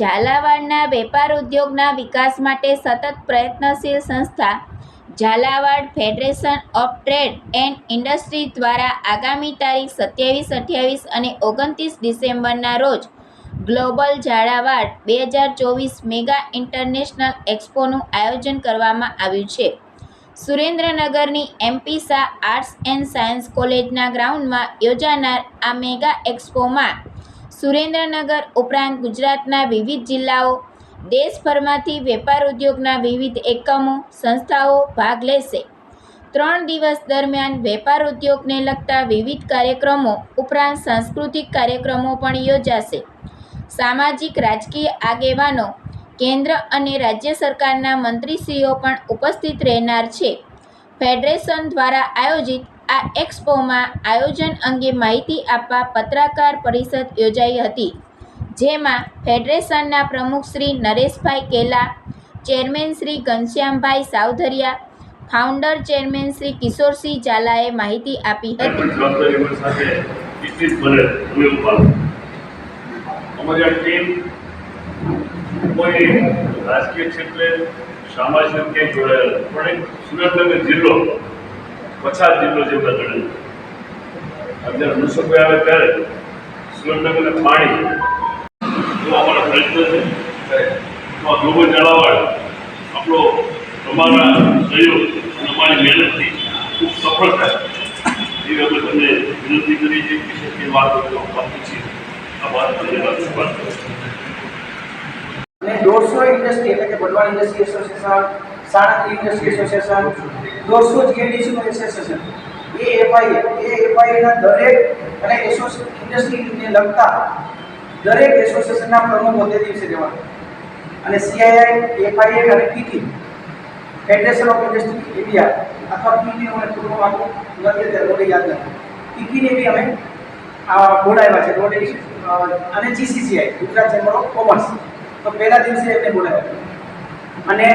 ઝાલાવાડના વેપાર ઉદ્યોગના વિકાસ માટે સતત પ્રયત્નશીલ સંસ્થા Zalawad federation of trade and industry દ્વારા આગામી તારીખ સત્યાવીસ, અઠ્યાવીસ અને ઓગણત્રીસ ડિસેમ્બરના રોજ ગ્લોબલ ઝાલાવાડ બે હજાર ચોવીસ મેગા ઇન્ટરનેશનલ એક્સપોનું આયોજન કરવામાં આવ્યું છે. સુરેન્દ્રનગરની MP Shah arts and science કોલેજના ગ્રાઉન્ડમાં યોજાનાર આ મેગા એક્સપોમાં સુરેન્દ્રનગર ઉપરાંત ગુજરાતના વિવિધ જિલ્લાઓ, દેશભરમાંથી વેપાર ઉદ્યોગના વિવિધ એકમો, સંસ્થાઓ ભાગ લેશે. ત્રણ દિવસ દરમિયાન વેપાર ઉદ્યોગને લગતા વિવિધ કાર્યક્રમો ઉપરાંત સાંસ્કૃતિક કાર્યક્રમો પણ યોજાશે. સામાજિક રાજકીય આગેવાનો, કેન્દ્ર અને રાજ્ય સરકારના મંત્રીશ્રીઓ પણ ઉપસ્થિત રહેનાર છે. ફેડરેશન દ્વારા આયોજિત આ એક્સપોમાં આયોજન અંગે માહિતી આપવા પત્રકાર પરિષદ યોજાઈ હતી, જેમાં ફેડરેશનના પ્રમુખ શ્રી નરેશભાઈ કેલા, chairman Shri Ghanshyambhai Savdhariya, founder chairman Shri Kishorsinh ઝાલાએ માહિતી આપી હતી. રાજકીય ક્ષેત્રે સામાજિક જોડાયેલા પણ એક સુરેન્દ્રનગર જિલ્લો પછાત જિલ્લો જેવો ગણે અત્યારે મુસાફરી આવે ત્યારે સુરેન્દ્રનગરને પાણી એવો અમારો પ્રયત્ન છે. તો આ ગ્લોબલ જળાવાડ આપણો અમારા સહયોગ અને અમારી મહેનતથી ખૂબ સફળ થાય. એ અમે તમને વિનંતી કરી છે કે શક્ય વાત તો બાકી છે આભાર, ધન્યવાદ શુભાન અને દોઢસો ઇન્ડસ્ટ્રી એટલે કે Wadhwan industry association Sanand industry association દોઢસો જીએડીસીનું એસોસિએશન એ એફઆઈ એ એફઆઈના દરેક અને ઇન્ડસ્ટ્રીને લગતા દરેક એસોસિએશનના પ્રમુખ હોદ્દે દિવસે રહેવાના. અને સીઆઈઆઈ એફઆઈએ અને TT federation of industry India અથવા પીટી અમે પૂર્વમાં આપું નથી અત્યારે બોડી યાદ નથી ટીટીને બી અમે બોલાવ્યા છે બોડી અને GCCI Gujarat chamber of commerce તો પહેલા દિવસે એમને બોલાવ્યા. અને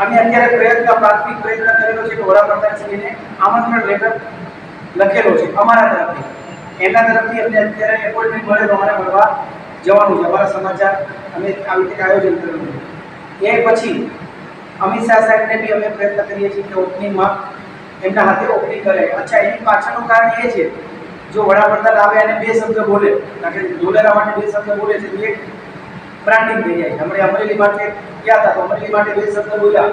અમે અત્યારે પ્રયત્ન, પ્રાથમિક પ્રયત્ન કરેલો છે કે વડાપ્રધાનશ્રીને આમંત્રણ લેટર લખેલો છે અમારા તરફથી. એમના તરફથી અમને અત્યારે એપોઇન્ટમેન્ટ મળેલો અમારે મળવા જવાનું છે. અમારા સમાચાર અમે આવી રીતે આયોજન કરેલું એ પછી અમિત શાહ સાહેબને બી અમે પ્રયત્ન કરીએ છીએ કે ઓપનિંગમાં એમના હાથે ઓપનિંગ કરે. અચ્છા, એની પાછળનું કારણ એ છે, જો વડાપ્રધાન આવે અને બે શબ્દ બોલે, કારણ કે ડોલેરા માટે બે શબ્દ બોલે છે, તો એક બ્રાન્ડિંગ થઈ જાય હમણાં અમરેલી માટે ગયા હતા તો અમરેલી માટે બે શબ્દ બોલ્યા.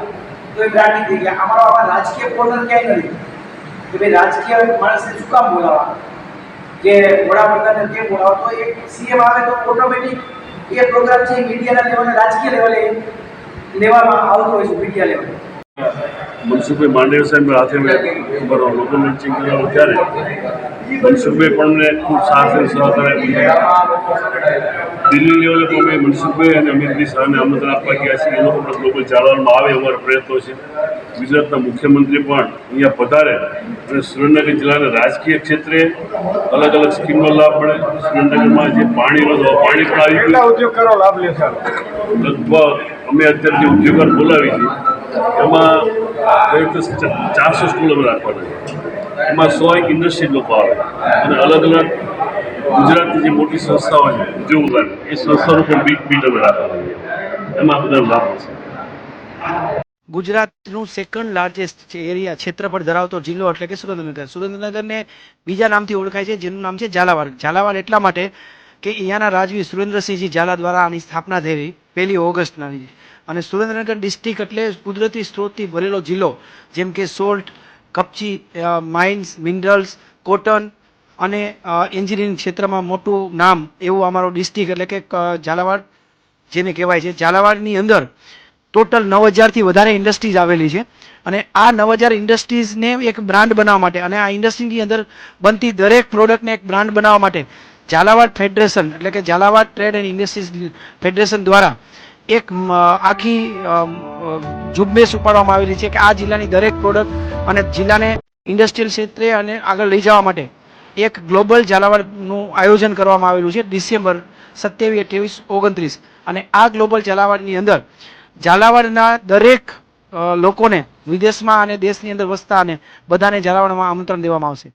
તો એ બ્રાન્ડિંગ થઈ ગયા. અમારો આવા રાજકીય કોર્નર ક્યાંય નથી. કે ભાઈ રાજકીય માણસને શું કામ બોલાવવા કે વડાપ્રધાનને કેમ બોલાવો તો એક સીએમ આવે તો ઓટોમેટિક એ પ્રોગ્રામ છે મીડિયાના લેવલે રાજકીય લેવલે લેવામાં આવતો હોય છે મીડિયા લેવલે મનસુખભાઈ માંડેર સાહેબ હાથે મેં લોકોલ લોન્ચિંગ કરેલું ત્યારે. મનસુખભાઈ પણ મને ખૂબ સાથ અને સહકાર આપ્યું. દિલ્હી લેવલે પણ અમે મનસુખભાઈ અને અમિતભાઈ શાહને આમંત્રણ આપવા ગયા છીએ. એ લોકો પણ ગ્લોબલ જાળવવામાં આવે અમારો પ્રયત્નો છે. ગુજરાતના મુખ્યમંત્રી પણ અહીંયા પધારે અને સુરેન્દ્રનગર જિલ્લાના રાજકીય ક્ષેત્રે અલગ અલગ સ્કીમનો લાભ મળે. સુરેન્દ્રનગરમાં જે પાણીનો પાણી પણ આવી ગયું. ઉદ્યોગ લાભ લેશે લગભગ અમે અત્યારે જે ઉદ્યોગો બોલાવી છે એમાં તો ચારસો સ્કૂલ અમે એમાં સો એક ઇન્ડસ્ટ્રી લોકો આવે. અને અલગ અલગ ગુજરાતની જે મોટી સંસ્થાઓ છે, ઉદ્યોગો એ સંસ્થાનું પણ બીટ બીટ અમે રાખવાના એમાં બધા લાભ છે ગુજરાતનું સેકન્ડ લાર્જેસ્ટ એરિયા ક્ષેત્રફળ ધરાવતો જિલ્લો એટલે કે સુરેન્દ્રનગર. સુરેન્દ્રનગરને બીજા નામથી ઓળખાય છે, જેનું નામ છે ઝાલાવાડ. ઝાલાવાડ એટલા માટે કે અહીંયાના રાજવી સુરેન્દ્રસિંહજી ઝાલા દ્વારા આની સ્થાપના થઈ પહેલી ઓગસ્ટના અને સુરેન્દ્રનગર ડિસ્ટ્રિક્ટ એટલે કુદરતી સ્ત્રોતથી ભરેલો જિલ્લો, જેમ કે સોલ્ટ, કપચી માઇન્સ, મિનરલ્સ, કોટન અને એન્જિનિયરિંગ ક્ષેત્રમાં મોટું નામ એવું અમારો ડિસ્ટ્રિક્ટ એટલે કે ઝાલાવાડ, જેને કહેવાય છે. ઝાલાવાડની અંદર ટોટલ નવ હજારથી વધારે ઇન્ડસ્ટ્રીઝ આવેલી છે. અને આ નવ હજાર ઇન્ડસ્ટ્રીઝને એક બ્રાન્ડ બનાવવા માટે અને આ ઇન્ડસ્ટ્રીની અંદર બનતી દરેક પ્રોડક્ટને એક બ્રાન્ડ બનાવવા માટે ઝાલાવાડ ફેડરેશન, એટલે કે Zalawad trade and industries federation દ્વારા એક આખી ઝુંબેશ ઉપાડવામાં આવેલી છે કે આ જિલ્લાની દરેક પ્રોડક્ટ અને જિલ્લાને ઇન્ડસ્ટ્રીયલ ક્ષેત્રે અને આગળ લઈ જવા માટે એક ગ્લોબલ ઝાલાવાડનું આયોજન કરવામાં આવેલું છે ડિસેમ્બર સત્યાવીસ, અઠ્યાવીસ, ઓગણત્રીસ. અને આ ગ્લોબલ ઝાલાવાડની અંદર ઝાલાવાડના દરેક લોકોને વિદેશમાં અને દેશની અંદર વસતા અને બધાને ઝાલાવાડમાં આમંત્રણ દેવામાં આવશે.